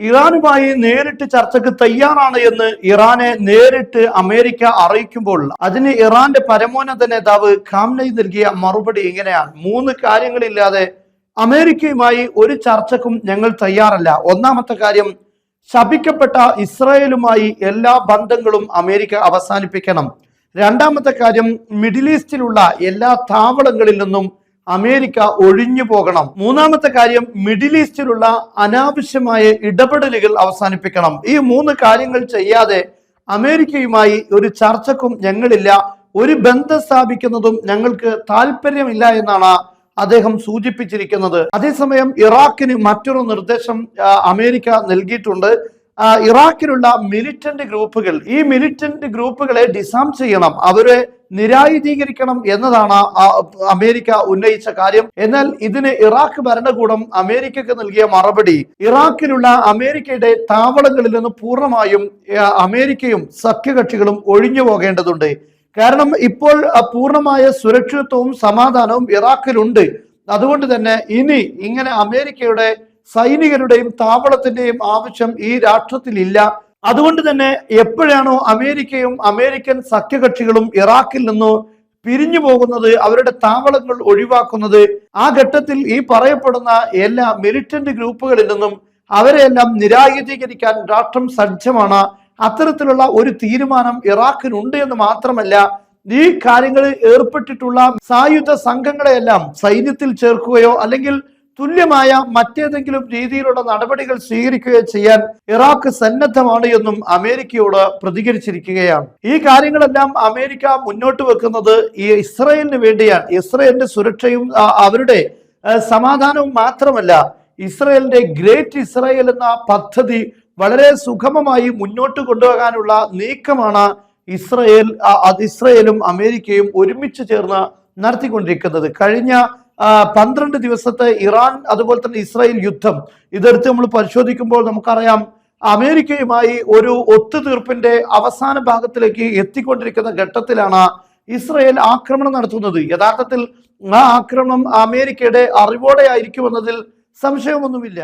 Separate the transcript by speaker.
Speaker 1: ഇറാനുമായി നേരിട്ട് ചർച്ചയ്ക്ക് തയ്യാറാണ് എന്ന് ഇറാനെ നേരിട്ട് അമേരിക്ക അറിയിക്കുമ്പോൾ അതിന് ഇറാന്റെ പരമോന്നത നേതാവ് ഖാംനൈ നൽകിയ മറുപടി ഇങ്ങനെയാണ്. മൂന്ന് കാര്യങ്ങളില്ലാതെ അമേരിക്കയുമായി ഒരു ചർച്ചക്കും ഞങ്ങൾ തയ്യാറല്ല. ഒന്നാമത്തെ കാര്യം ശപിക്കപ്പെട്ട ഇസ്രായേലുമായി എല്ലാ ബന്ധങ്ങളും അമേരിക്ക അവസാനിപ്പിക്കണം. രണ്ടാമത്തെ കാര്യം മിഡിൽ ഈസ്റ്റിലുള്ള എല്ലാ താവളങ്ങളിൽ നിന്നും അമേരിക്ക ഒഴിഞ്ഞു പോകണം. മൂന്നാമത്തെ കാര്യം മിഡിൽ ഈസ്റ്റിലുള്ള അനാവശ്യമായ ഇടപെടലുകൾ അവസാനിപ്പിക്കണം. ഈ മൂന്ന് കാര്യങ്ങൾ ചെയ്യാതെ അമേരിക്കയുമായി ഒരു ചർച്ചക്കും ഞങ്ങളില്ല. ഒരു ബന്ധം സ്ഥാപിക്കുന്നതും ഞങ്ങൾക്ക് താല്പര്യമില്ല എന്നാണ് അദ്ദേഹം സൂചിപ്പിച്ചിരിക്കുന്നത്. അതേസമയം ഇറാഖിന് മറ്റൊരു നിർദ്ദേശം അമേരിക്ക നൽകിയിട്ടുണ്ട്. ഇറാഖിലുള്ള മിലിറ്റന്റ് ഗ്രൂപ്പുകൾ ഈ മിലിറ്റന്റ് ഗ്രൂപ്പുകളെ ഡിസാം ചെയ്യണം അവരെ നിരായുധീകരിക്കണം എന്നതാണ് അമേരിക്ക ഉന്നയിച്ച കാര്യം. എന്നാൽ ഇതിന് ഇറാഖ് ഭരണകൂടം അമേരിക്കക്ക് നൽകിയ മറുപടി ഇറാഖിലുള്ള അമേരിക്കയുടെ താവളങ്ങളിൽ നിന്ന് പൂർണമായും അമേരിക്കയും സഖ്യകക്ഷികളും ഒഴിഞ്ഞു പോകേണ്ടതുണ്ട്. കാരണം ഇപ്പോൾ പൂർണമായ സുരക്ഷിതത്വവും സമാധാനവും ഇറാഖിലുണ്ട്. അതുകൊണ്ട് തന്നെ ഇനി ഇങ്ങനെ അമേരിക്കയുടെ സൈനികരുടെയും താവളത്തിന്റെയും ആവശ്യം ഈ രാഷ്ട്രത്തിലില്ല. അതുകൊണ്ട് തന്നെ എപ്പോഴാണോ അമേരിക്കയും അമേരിക്കൻ സഖ്യകക്ഷികളും ഇറാഖിൽ നിന്ന് പിരിഞ്ഞു പോകുന്നത് അവരുടെ താവളങ്ങൾ ഒഴിവാക്കുന്നത് ആ ഘട്ടത്തിൽ ഈ പറയപ്പെടുന്ന എല്ലാ മിലിറ്റന്റ് ഗ്രൂപ്പുകളിൽ നിന്നും അവരെല്ലാം നിരായുധീകരിക്കാൻ രാഷ്ട്രം സജ്ജമാണ്. അത്തരത്തിലുള്ള ഒരു തീരുമാനം ഇറാഖിനുണ്ട് എന്ന് മാത്രമല്ല ഈ കാര്യങ്ങളിൽ ഏർപ്പെട്ടിട്ടുള്ള സായുധ സംഘങ്ങളെയെല്ലാം സൈന്യത്തിൽ ചേർക്കുകയോ അല്ലെങ്കിൽ തുല്യമായ മറ്റേതെങ്കിലും രീതിയിലുള്ള നടപടികൾ സ്വീകരിക്കുകയോ ചെയ്യാൻ ഇറാഖ് സന്നദ്ധമാണ് എന്നും അമേരിക്കയോട് പ്രതികരിച്ചിരിക്കുകയാണ്. ഈ കാര്യങ്ങളെല്ലാം അമേരിക്ക മുന്നോട്ട് വെക്കുന്നത് ഈ ഇസ്രയേലിന് വേണ്ടിയാണ്. ഇസ്രയേലിന്റെ സുരക്ഷയും അവരുടെ സമാധാനവും മാത്രമല്ല ഇസ്രയേലിന്റെ ഗ്രേറ്റ് ഇസ്രയേൽ എന്ന പദ്ധതി വളരെ സുഗമമായി മുന്നോട്ട് കൊണ്ടുപോകാനുള്ള നീക്കമാണ് ഇസ്രയേൽ ഇസ്രയേലും അമേരിക്കയും ഒരുമിച്ച് ചേർന്ന് നടത്തിക്കൊണ്ടിരിക്കുന്നത്. കഴിഞ്ഞ പന്ത്രണ്ട് ദിവസത്തെ ഇറാൻ അതുപോലെ തന്നെ ഇസ്രായേൽ യുദ്ധം. ഇതെടുത്ത് നമ്മൾ പരിശോധിക്കുമ്പോൾ നമുക്കറിയാം അമേരിക്കയുമായി ഒരു ഒത്തുതീർപ്പിന്റെ അവസാന ഭാഗത്തിലേക്ക് എത്തിക്കൊണ്ടിരിക്കുന്ന ഘട്ടത്തിലാണ് ഇസ്രയേൽ ആക്രമണം നടത്തുന്നത്. യഥാർത്ഥത്തിൽ ആ ആക്രമണം അമേരിക്കയുടെ അറിവോടെ ആയിരിക്കുമെന്നതിൽ സംശയമൊന്നുമില്ല.